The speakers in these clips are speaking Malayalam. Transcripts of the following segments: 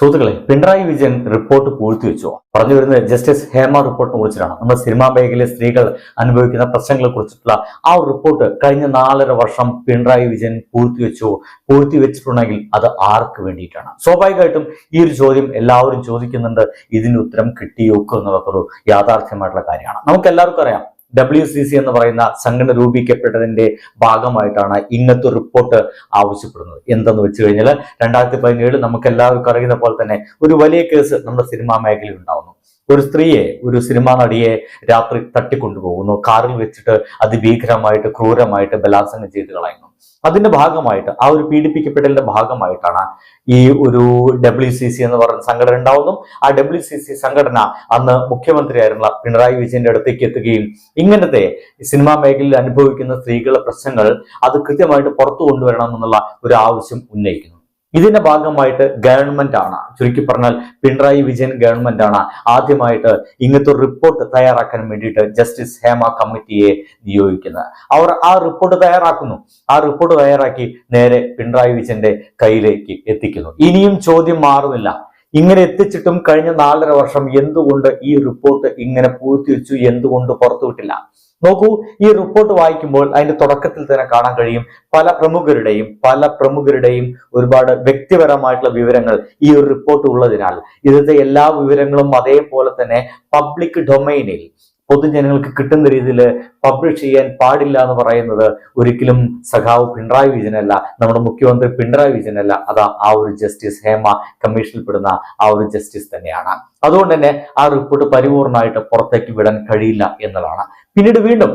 സുഹൃത്തുക്കളെ പിണറായി വിജയൻ റിപ്പോർട്ട് പൂഴ്ത്തിവെച്ചോ പറഞ്ഞു വരുന്നത് ജസ്റ്റിസ് ഹേമ റിപ്പോർട്ടിനെ കുറിച്ചിട്ടാണ്. നമ്മുടെ സിനിമാ മേഖലയിലെ സ്ത്രീകൾ അനുഭവിക്കുന്ന പ്രശ്നങ്ങളെ കുറിച്ചിട്ടുള്ള ആ റിപ്പോർട്ട് കഴിഞ്ഞ നാലര വർഷം പിണറായി വിജയൻ പൂഴ്ത്തിവെച്ചോ പൂഴ്ത്തിവെച്ചിട്ടുണ്ടെങ്കിൽ അത് ആർക്ക് വേണ്ടിയിട്ടാണ്? സ്വാഭാവികമായിട്ടും ഈ ഒരു ചോദ്യം എല്ലാവരും ചോദിക്കുന്നുണ്ട്. ഇതിന് ഉത്തരം കിട്ടിയോ എന്നുള്ളതൊരു യാഥാർത്ഥ്യമായിട്ടുള്ള കാര്യമാണ്. നമുക്ക് എല്ലാവർക്കും അറിയാം. ഡബ്ല്യു സി സി എന്ന് പറയുന്ന സംഘടന രൂപീകരിക്കപ്പെട്ടതിന്റെ ഭാഗമായിട്ടാണ് ഇന്നത്തെ റിപ്പോർട്ട് ആവശ്യപ്പെടുന്നത്. എന്തെന്ന് വെച്ച് കഴിഞ്ഞാൽ രണ്ടായിരത്തി പതിനേഴ് നമുക്ക് എല്ലാവർക്കും അറിയുന്ന പോലെ തന്നെ ഒരു വലിയ കേസ് നമ്മുടെ സിനിമാ മേഖലയിൽ ഉണ്ടാവുന്നു ഒരു സ്ത്രീയെ ഒരു സിനിമാ നടിയെ രാത്രി തട്ടിക്കൊണ്ടുപോകുന്നു. കാറിൽ വെച്ചിട്ട് അതിഭീകരമായിട്ട് ക്രൂരമായിട്ട് ബലാത്സംഗം ചെയ്ത് കളയുന്നു. അതിന്റെ ഭാഗമായിട്ട് ആ ഒരു പീഡിപ്പിക്കപ്പെടലിന്റെ ഭാഗമായിട്ടാണ് ഈ ഒരു ഡബ്ല്യു സി സി എന്ന് പറയുന്ന സംഘടന ഉണ്ടാവുന്നു. ആ ഡബ്ല്യു സി സി സംഘടന അന്ന് മുഖ്യമന്ത്രിയായിരുന്ന പിണറായി വിജയന്റെ അടുത്തേക്ക് എത്തുകയും ഇങ്ങനത്തെ സിനിമാ മേഖലയിൽ അനുഭവിക്കുന്ന സ്ത്രീകളുടെ പ്രശ്നങ്ങൾ അത് കൃത്യമായിട്ട് പുറത്തു കൊണ്ടുവരണം എന്നുള്ള ഒരു ആവശ്യം ഉന്നയിക്കുന്നു. ഇതിന്റെ ഭാഗമായിട്ട് ഗവൺമെന്റ് ആണ്. ചുരുക്കി പറഞ്ഞാൽ പിണറായി വിജയൻ ഗവൺമെന്റ് ആണ്. ആദ്യമായിട്ട് ഇങ്ങനത്തെ റിപ്പോർട്ട് തയ്യാറാക്കാൻ വേണ്ടിയിട്ട് ജസ്റ്റിസ് ഹേമ കമ്മിറ്റിയെ നിയോഗിക്കുന്നത്. അവർ ആ റിപ്പോർട്ട് തയ്യാറാക്കുന്നു. ആ റിപ്പോർട്ട് തയ്യാറാക്കി നേരെ പിണറായി വിജയന്റെ കയ്യിലേക്ക് എത്തിക്കുന്നു. ഇനിയും ചോദ്യം മാറുന്നില്ല. ഇങ്ങനെ എത്തിച്ചിട്ടും കഴിഞ്ഞ നാലര വർഷം എന്തുകൊണ്ട് ഈ റിപ്പോർട്ട് ഇങ്ങനെ പൂഴ്ത്തിവെച്ചു? എന്തുകൊണ്ട് പുറത്തുവിട്ടില്ല? നോക്കൂ ഈ റിപ്പോർട്ട് വായിക്കുമ്പോൾ അതിന്റെ തുടക്കത്തിൽ തന്നെ കാണാൻ കഴിയും പല പ്രമുഖരുടെയും പല പ്രമുഖരുടെയും ഒരുപാട് വ്യക്തിപരമായിട്ടുള്ള വിവരങ്ങൾ ഈ ഒരു റിപ്പോർട്ട് ഉള്ളതിനാൽ. ഇതിന്റെ എല്ലാ വിവരങ്ങളും അതേപോലെ തന്നെ പബ്ലിക് ഡൊമൈനിൽ പൊതുജനങ്ങൾക്ക് കിട്ടുന്ന രീതിയിൽ പബ്ലിഷ് ചെയ്യാൻ പാടില്ല എന്ന് പറയുന്നത് ഒരിക്കലും സഖാവ് പിണറായി വിജയനല്ല നമ്മുടെ മുഖ്യമന്ത്രി പിണറായി വിജയനല്ല. അതാ ആ ഒരു ജസ്റ്റിസ് ഹേമ കമ്മീഷനിൽപ്പെടുന്ന ആ ഒരു ജസ്റ്റിസ് തന്നെയാണ്. അതുകൊണ്ട് തന്നെ ആ റിപ്പോർട്ട് പരിപൂർണമായിട്ട് പുറത്തേക്ക് വിടാൻ കഴിയില്ല എന്നതാണ് പിന്നീട് വീണ്ടും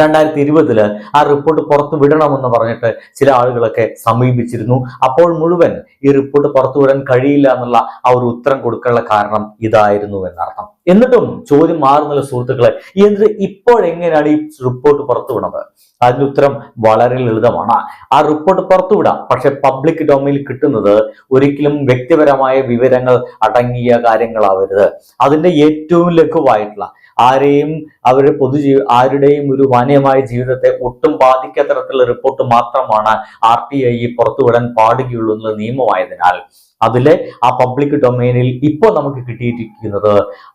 രണ്ടായിരത്തി ഇരുപതിൽ ആ റിപ്പോർട്ട് പുറത്തു വിടണമെന്ന് പറഞ്ഞിട്ട് ചില ആളുകളൊക്കെ സമീപിച്ചിരുന്നു. അപ്പോൾ മുഴുവൻ ഈ റിപ്പോർട്ട് പുറത്തു വിടാൻ കഴിയില്ല എന്നുള്ള ആ ഒരു ഉത്തരം കൊടുക്കാനുള്ള കാരണം ഇതായിരുന്നു എന്നർത്ഥം. എന്നിട്ടും ചോദ്യം മാറുന്നില്ല സുഹൃത്തുക്കളെ. എന്നിട്ട് ഇപ്പോഴെങ്ങനെയാണ് ഈ റിപ്പോർട്ട് പുറത്തു വിടുന്നത് അതിന്റെ ഉത്തരം വളരെ ലളിതമാണ്. ആ റിപ്പോർട്ട് പുറത്തു പുറത്തുവിടാം പക്ഷെ പബ്ലിക് ഡൊമൈനിൽ കിട്ടുന്നത് ഒരിക്കലും വ്യക്തിപരമായ വിവരങ്ങൾ അടങ്ങിയ കാര്യങ്ങളാവരുത്. അതിന്റെ ഏറ്റവും ലഘുവായിട്ടുള്ള ആരെയും അവരുടെ പൊതുജീവി ആരുടെയും ഒരു മാന്യമായ ജീവിതത്തെ ഒട്ടും ബാധിക്കാത്ത തരത്തിലുള്ള റിപ്പോർട്ട് മാത്രമാണ് ആർ ടി ഐ പുറത്തുവിടാൻ പാടുകയുള്ളൂ എന്നുള്ള നിയമമായതിനാൽ. അതിലെ ആ പബ്ലിക് ഡൊമൈനിൽ ഇപ്പോൾ നമുക്ക് കിട്ടിയിരിക്കുന്നത്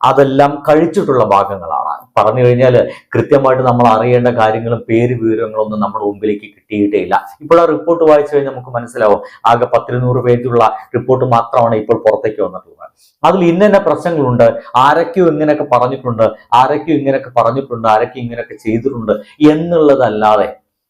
അതെല്ലാം കഴിച്ചിട്ടുള്ള ഭാഗങ്ങളാണ്. പറഞ്ഞു കഴിഞ്ഞാൽ കൃത്യമായിട്ട് നമ്മൾ അറിയേണ്ട കാര്യങ്ങളും പേര് വിവരങ്ങളൊന്നും നമ്മുടെ മുമ്പിലേക്ക് കിട്ടിയിട്ടേ ഇല്ല. ഇപ്പോൾ ആ റിപ്പോർട്ട് വായിച്ചു കഴിഞ്ഞാൽ നമുക്ക് മനസ്സിലാവും. ആകെ പത്തിരുന്നൂറ് പേജുള്ള റിപ്പോർട്ട് മാത്രമാണ് ഇപ്പോൾ പുറത്തേക്ക് വന്നിട്ടുള്ളത്. അതിൽ ഇന്ന പ്രശ്നങ്ങളുണ്ട്. ആരൊക്കെയോ ഇങ്ങനെയൊക്കെ പറഞ്ഞിട്ടുണ്ട്. ആരൊക്കെയോ ഇങ്ങനെയൊക്കെ പറഞ്ഞിട്ടുണ്ട്. ആരൊക്കെ ഇങ്ങനെയൊക്കെ ചെയ്തിട്ടുണ്ട് എന്നുള്ളതല്ലാതെ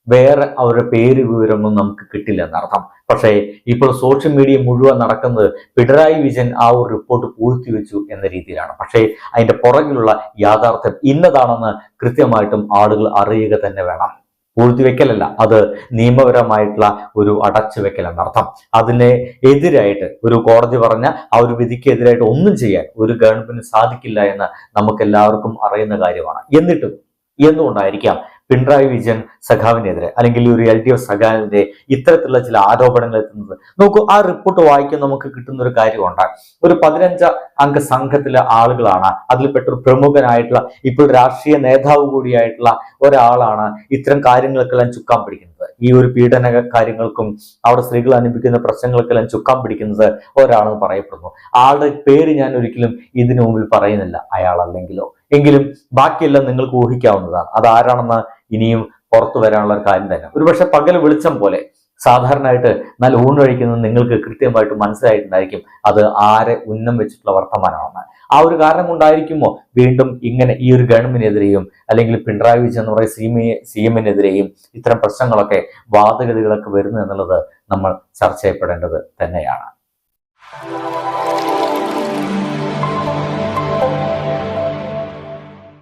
വേറെ അവരുടെ പേര് വിവരമൊന്നും നമുക്ക് കിട്ടില്ല എന്നർത്ഥം. പക്ഷേ ഇപ്പോൾ സോഷ്യൽ മീഡിയ മുഴുവൻ നടക്കുന്നത് പിണറായി വിജയൻ ആ ഒരു റിപ്പോർട്ട് പൂഴ്ത്തിവെച്ചു എന്ന രീതിയിലാണ്. പക്ഷേ അതിന്റെ പുറകിലുള്ള യാഥാർത്ഥ്യം ഇന്നതാണെന്ന് കൃത്യമായിട്ടും ആളുകൾ അറിയുക തന്നെ വേണം. പൂഴ്ത്തിവെക്കലല്ല അത് നിയമപരമായിട്ടുള്ള ഒരു അടച്ചുവെക്കൽ എന്നർത്ഥം. അതിനെ എതിരായിട്ട് ഒരു കോടതി പറഞ്ഞ ആ ഒരു വിധിക്കെതിരായിട്ട് ഒന്നും ചെയ്യാൻ ഒരു ഗവൺമെന്റിന് സാധിക്കില്ല എന്ന് നമുക്ക് എല്ലാവർക്കും അറിയുന്ന കാര്യമാണ്. എന്നിട്ടും എന്തുകൊണ്ടായിരിക്കാം പിണറായി വിജയൻ സഖാവിനെതിരെ അല്ലെങ്കിൽ ഒരു എൽ ഡി എഫ് സഖാവിന്റെ ഇത്തരത്തിലുള്ള ചില ആരോപണങ്ങൾ എത്തുന്നത്. നോക്കൂ ആ റിപ്പോർട്ട് വായിക്കാൻ നമുക്ക് കിട്ടുന്ന ഒരു കാര്യമുണ്ട്. ഒരു പതിനഞ്ച് അംഗ സംഘത്തിലെ ആളുകളാണ് അതിൽപ്പെട്ട ഒരു പ്രമുഖനായിട്ടുള്ള ഇപ്പോൾ രാഷ്ട്രീയ നേതാവ് കൂടിയായിട്ടുള്ള ഒരാളാണ് ഇത്തരം കാര്യങ്ങൾക്കെല്ലാം ചുക്കാൻ പിടിക്കുന്നത്. ഈ ഒരു പീഡന കാര്യങ്ങൾക്കും അവിടെ സ്ത്രീകൾ അനുഭവിക്കുന്ന പ്രശ്നങ്ങൾക്കെല്ലാം ചുക്കാൻ പിടിക്കുന്നത് ഒരാളെന്ന് പറയപ്പെടുന്നു. ആളുടെ പേര് ഞാൻ ഒരിക്കലും ഇതിനു മുമ്പിൽ പറയുന്നില്ല അയാൾ അല്ലെങ്കിലോ എങ്കിലും ബാക്കിയെല്ലാം നിങ്ങൾക്ക് ഊഹിക്കാവുന്നതാണ്. അതാരാണെന്ന് ഇനിയും പുറത്തു വരാനുള്ള ഒരു കാര്യം തന്നെ. ഒരുപക്ഷെ പകൽ വെളിച്ചം പോലെ സാധാരണയായിട്ട് നല്ല ഊണ് കഴിക്കുന്നത് നിങ്ങൾക്ക് കൃത്യമായിട്ട് മനസ്സിലായിട്ടുണ്ടായിരിക്കും അത് ആരെ ഉന്നം വെച്ചിട്ടുള്ള വർത്തമാനമാണ് ആ ഒരു കാരണം കൊണ്ടായിരിക്കുമോ വീണ്ടും ഇങ്ങനെ ഈ ഒരു ഗവൺമെന്റിനെതിരെയും അല്ലെങ്കിൽ പിണറായി വിജയൻ എന്ന് പറയുന്ന സി സി എമ്മിനെതിരെയും ഇത്തരം പ്രശ്നങ്ങളൊക്കെ വാദഗതികളൊക്കെ വരുന്നു എന്നുള്ളത് നമ്മൾ ചർച്ച ചെയ്യപ്പെടേണ്ടത് തന്നെയാണ്.